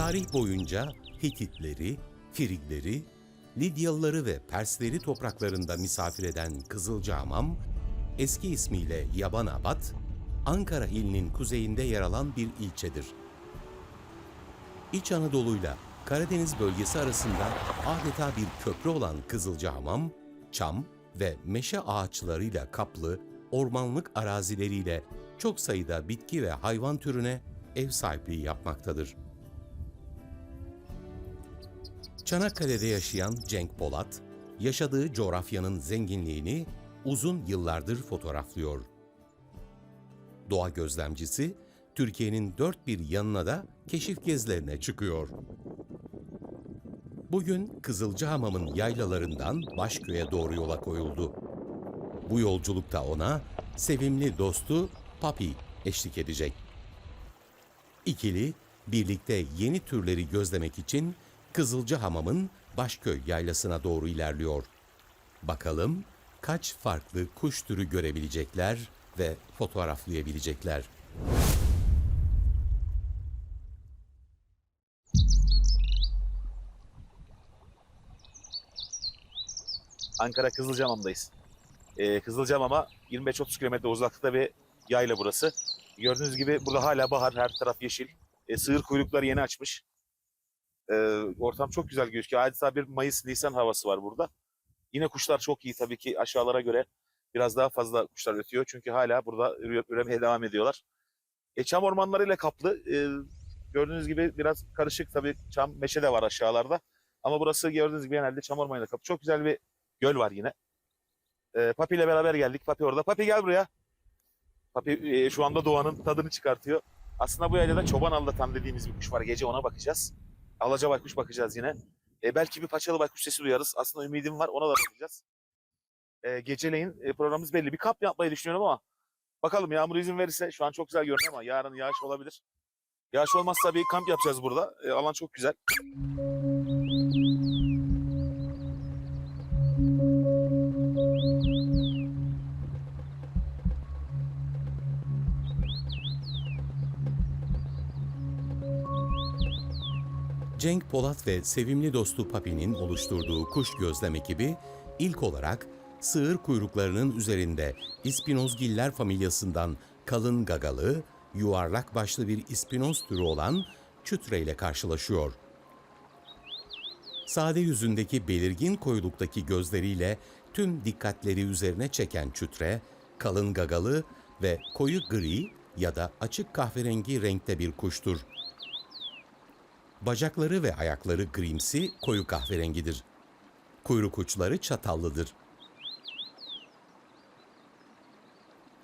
Tarih boyunca Hititleri, Frigleri, Lidyalıları ve Persleri topraklarında misafir eden Kızılcahamam, eski ismiyle Yabanabat, Ankara ilinin kuzeyinde yer alan bir ilçedir. İç Anadolu'yla Karadeniz bölgesi arasında adeta bir köprü olan Kızılcahamam, çam ve meşe ağaçlarıyla kaplı ormanlık arazileriyle çok sayıda bitki ve hayvan türüne ev sahipliği yapmaktadır. Çanakkale'de yaşayan Cenk Polat, yaşadığı coğrafyanın zenginliğini uzun yıllardır fotoğraflıyor. Doğa gözlemcisi, Türkiye'nin dört bir yanına da keşif gezilerine çıkıyor. Bugün Kızılcahamam'ın yaylalarından Başköy'e doğru yola koyuldu. Bu yolculukta ona sevimli dostu Papi eşlik edecek. İkili birlikte yeni türleri gözlemek için Kızılcahamam'ın Başköy yaylasına doğru ilerliyor. Bakalım kaç farklı kuş türü görebilecekler ve fotoğraflayabilecekler. Ankara Kızılcamam'dayız. Ee, Kızılcamam'a 25-30 kilometre uzaklıkta bir yayla burası. Gördüğünüz gibi burada hala bahar, her taraf yeşil. Ee, sığır kuyrukları yeni açmış. Ee, ortam çok güzel gözüküyor. Adeta bir Mayıs-Nisan havası var burada. Yine kuşlar çok iyi tabii ki aşağılara göre biraz daha fazla kuşlar ötüyor. Çünkü hala burada üre- üremeye devam ediyorlar. E, çam ormanlarıyla kaplı. Ee, gördüğünüz gibi biraz karışık tabii çam meşe de var aşağılarda. Ama burası gördüğünüz gibi genelde çam ormanıyla kaplı. Çok güzel bir göl var yine. Ee, Papi ile beraber geldik. Papi orada. Papi gel buraya. Papi e, şu anda doğanın tadını çıkartıyor. Aslında bu yaylada çoban aldatan dediğimiz bir kuş var. Gece ona bakacağız. Alaca baykuş bakacağız yine. E, belki bir paçalı baykuş sesi duyarız. Aslında ümidim var. Ona da bakacağız. E, geceleyin e, programımız belli. Bir kamp yapmayı düşünüyorum ama bakalım yağmur izin verirse şu an çok güzel görünüyor ama yarın yağış olabilir. Yağış olmazsa bir kamp yapacağız burada. E, alan çok güzel. Cenk Polat ve sevimli dostu Papi'nin oluşturduğu kuş gözlem ekibi ilk olarak sığır kuyruklarının üzerinde ispinozgiller familyasından kalın gagalı, yuvarlak başlı bir ispinoz türü olan çütre ile karşılaşıyor. Sade yüzündeki belirgin koyuluktaki gözleriyle tüm dikkatleri üzerine çeken çütre, kalın gagalı ve koyu gri ya da açık kahverengi renkte bir kuştur. Bacakları ve ayakları grimsi, koyu kahverengidir. Kuyruk uçları çatallıdır.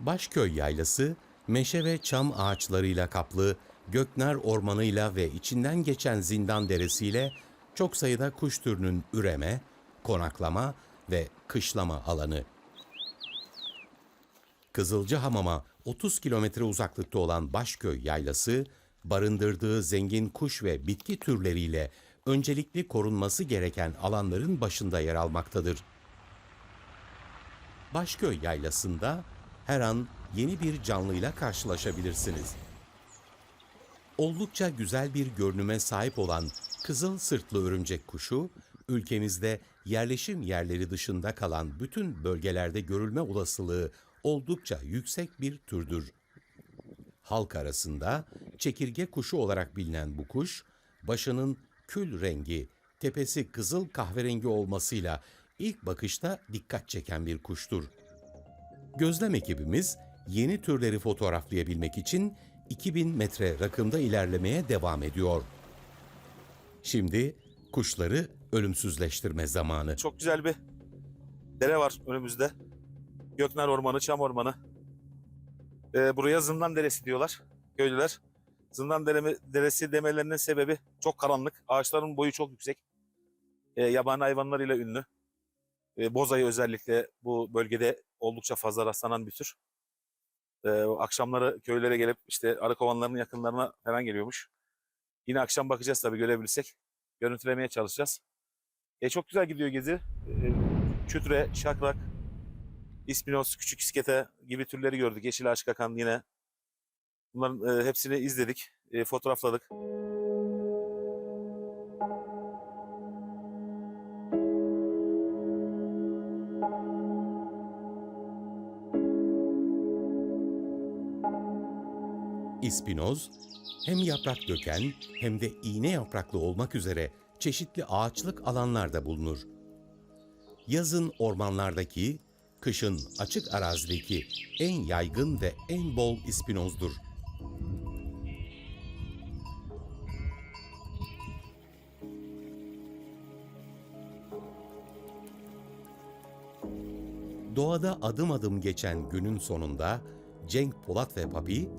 Başköy Yaylası, meşe ve çam ağaçlarıyla kaplı, Göknar Ormanı'yla ve içinden geçen Zindan Deresi'yle çok sayıda kuş türünün üreme, konaklama ve kışlama alanı. Kızılcahamam'a 30 kilometre uzaklıkta olan Başköy Yaylası, barındırdığı zengin kuş ve bitki türleriyle öncelikli korunması gereken alanların başında yer almaktadır. Başköy Yaylası'nda her an yeni bir canlıyla karşılaşabilirsiniz. Oldukça güzel bir görünüme sahip olan kızıl sırtlı örümcek kuşu, ülkemizde yerleşim yerleri dışında kalan bütün bölgelerde görülme olasılığı oldukça yüksek bir türdür. Halk arasında çekirge kuşu olarak bilinen bu kuş, başının kül rengi, tepesi kızıl kahverengi olmasıyla ilk bakışta dikkat çeken bir kuştur. Gözlem ekibimiz yeni türleri fotoğraflayabilmek için 2000 metre rakımda ilerlemeye devam ediyor. Şimdi kuşları ölümsüzleştirme zamanı. Çok güzel bir dere var önümüzde. Göknar Ormanı, Çam Ormanı. Ee, buraya Zindan Deresi diyorlar köylüler. Zindan Deremi- Deresi demelerinin sebebi çok karanlık. Ağaçların boyu çok yüksek. Ee, yabani hayvanlarıyla ünlü. Ee, bozayı özellikle bu bölgede oldukça fazla rastlanan bir tür. Ee, akşamları köylere gelip işte arı kovanlarının yakınlarına falan geliyormuş. Yine akşam bakacağız tabii görebilirsek. Görüntülemeye çalışacağız. E, çok güzel gidiyor gezi. E, kütre, şakrak, İspinos, Küçük İskete gibi türleri gördük. Yeşil Aşık Akan yine. Bunların e, hepsini izledik, e, fotoğrafladık. İspinoz hem yaprak döken hem de iğne yapraklı olmak üzere çeşitli ağaçlık alanlarda bulunur. Yazın ormanlardaki kışın açık arazideki en yaygın ve en bol ispinozdur. Doğada adım adım geçen günün sonunda Cenk Polat ve Papi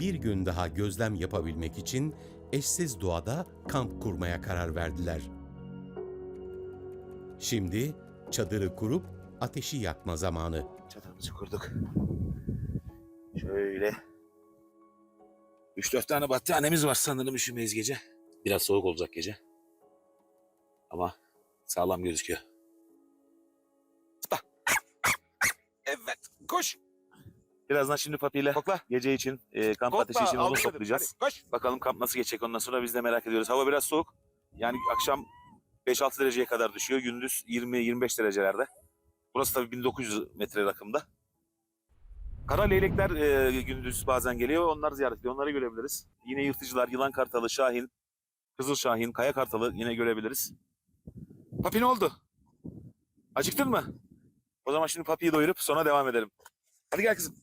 bir gün daha gözlem yapabilmek için eşsiz doğada kamp kurmaya karar verdiler. Şimdi çadırı kurup ateşi yakma zamanı. Çadırımızı kurduk. Şöyle. 3-4 tane battaniyemiz var sanırım üşümeyiz gece. Biraz soğuk olacak gece. Ama sağlam gözüküyor. Evet, koş. Birazdan şimdi Papi ile kokla. Gece için, e, kamp ateşi için onu toplayacağız. Koş. Bakalım kamp nasıl geçecek ondan sonra biz de merak ediyoruz. Hava biraz soğuk. Yani akşam 5-6 dereceye kadar düşüyor. Gündüz 20-25 derecelerde. Burası tabii 1900 metre rakımda. Kara leylekler e, gündüz bazen geliyor. Onlar ziyaret ediyor. Onları görebiliriz. Yine yırtıcılar, yılan kartalı, şahin, kızıl şahin, kaya kartalı yine görebiliriz. Papi ne oldu? Acıktın mı? O zaman şimdi papiyi doyurup sonra devam edelim. Hadi gel kızım.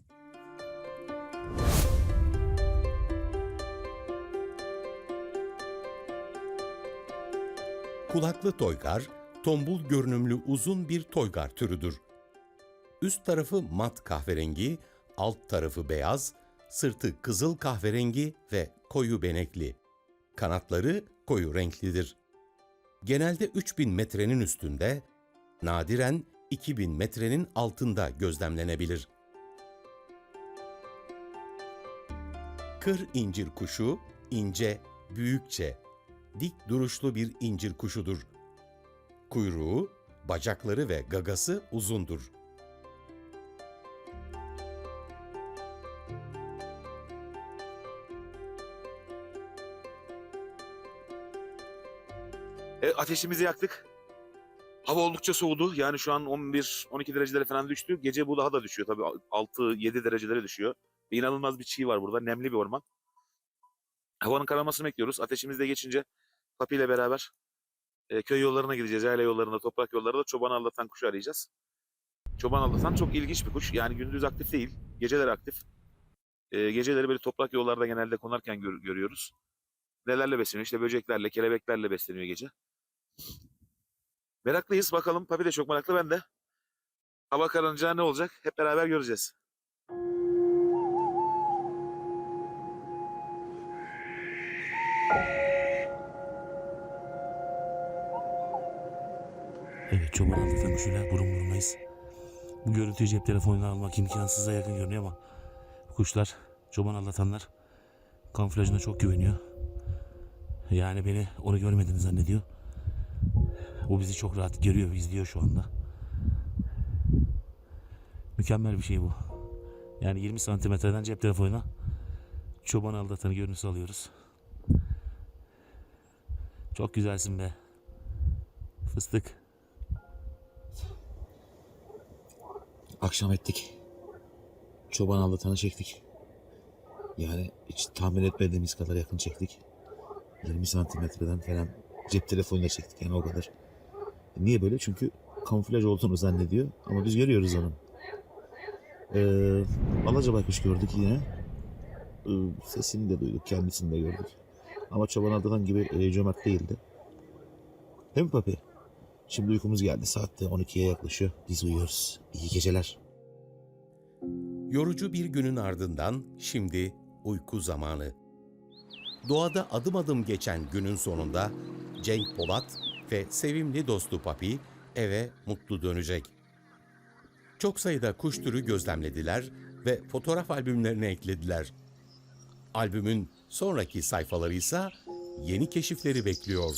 Kulaklı toygar, tombul görünümlü uzun bir toygar türüdür. Üst tarafı mat kahverengi, alt tarafı beyaz, sırtı kızıl kahverengi ve koyu benekli. Kanatları koyu renklidir. Genelde 3000 metrenin üstünde, nadiren 2000 metrenin altında gözlemlenebilir. Kır incir kuşu ince, büyükçe, dik duruşlu bir incir kuşudur. Kuyruğu, bacakları ve gagası uzundur. E, ateşimizi yaktık. Hava oldukça soğudu. Yani şu an 11-12 derecelere falan düştü. Gece bu daha da düşüyor tabii. 6-7 derecelere düşüyor. Ve inanılmaz bir çiğ var burada. Nemli bir orman. Havanın kararmasını bekliyoruz. Ateşimiz de geçince Papi ile beraber e, köy yollarına gideceğiz. Yayla yollarında, toprak yollarında çoban anlatan kuşu arayacağız. Çoban anlatan çok ilginç bir kuş. Yani gündüz aktif değil. Geceleri aktif. E, geceleri böyle toprak yollarda genelde konarken gör- görüyoruz. Nelerle besleniyor? İşte böceklerle, kelebeklerle besleniyor gece. Meraklıyız. Bakalım. Papi de çok meraklı. Ben de. Hava kararınca ne olacak? Hep beraber göreceğiz. Evet çoban anlatan kuşuyla burun burunayız. Bu görüntüyü cep telefonuna almak imkansıza yakın görünüyor ama kuşlar, çoban anlatanlar kamuflajına çok güveniyor. Yani beni onu görmediğini zannediyor. Bu bizi çok rahat görüyor, izliyor şu anda. Mükemmel bir şey bu. Yani 20 santimetreden cep telefonuna çoban aldatanı görüntüsü alıyoruz. Çok güzelsin be. Fıstık. Akşam ettik. Çoban anlatanı çektik. Yani hiç tahmin etmediğimiz kadar yakın çektik. 20 santimetreden falan cep telefonuyla çektik yani o kadar. Niye böyle? Çünkü kamuflaj olduğunu zannediyor ama biz görüyoruz onu. Ee, Alaca baykuş gördük yine. Ee, sesini de duyduk, kendisini de gördük. Ama çoban anlatan gibi e, cömert değildi. Değil mi papi? Şimdi uykumuz geldi. Saat de 12'ye yaklaşıyor. Biz uyuyoruz. İyi geceler. Yorucu bir günün ardından şimdi uyku zamanı. Doğada adım adım geçen günün sonunda Cenk Polat ve sevimli dostu Papi eve mutlu dönecek. Çok sayıda kuş türü gözlemlediler ve fotoğraf albümlerine eklediler. Albümün sonraki sayfaları ise yeni keşifleri bekliyor.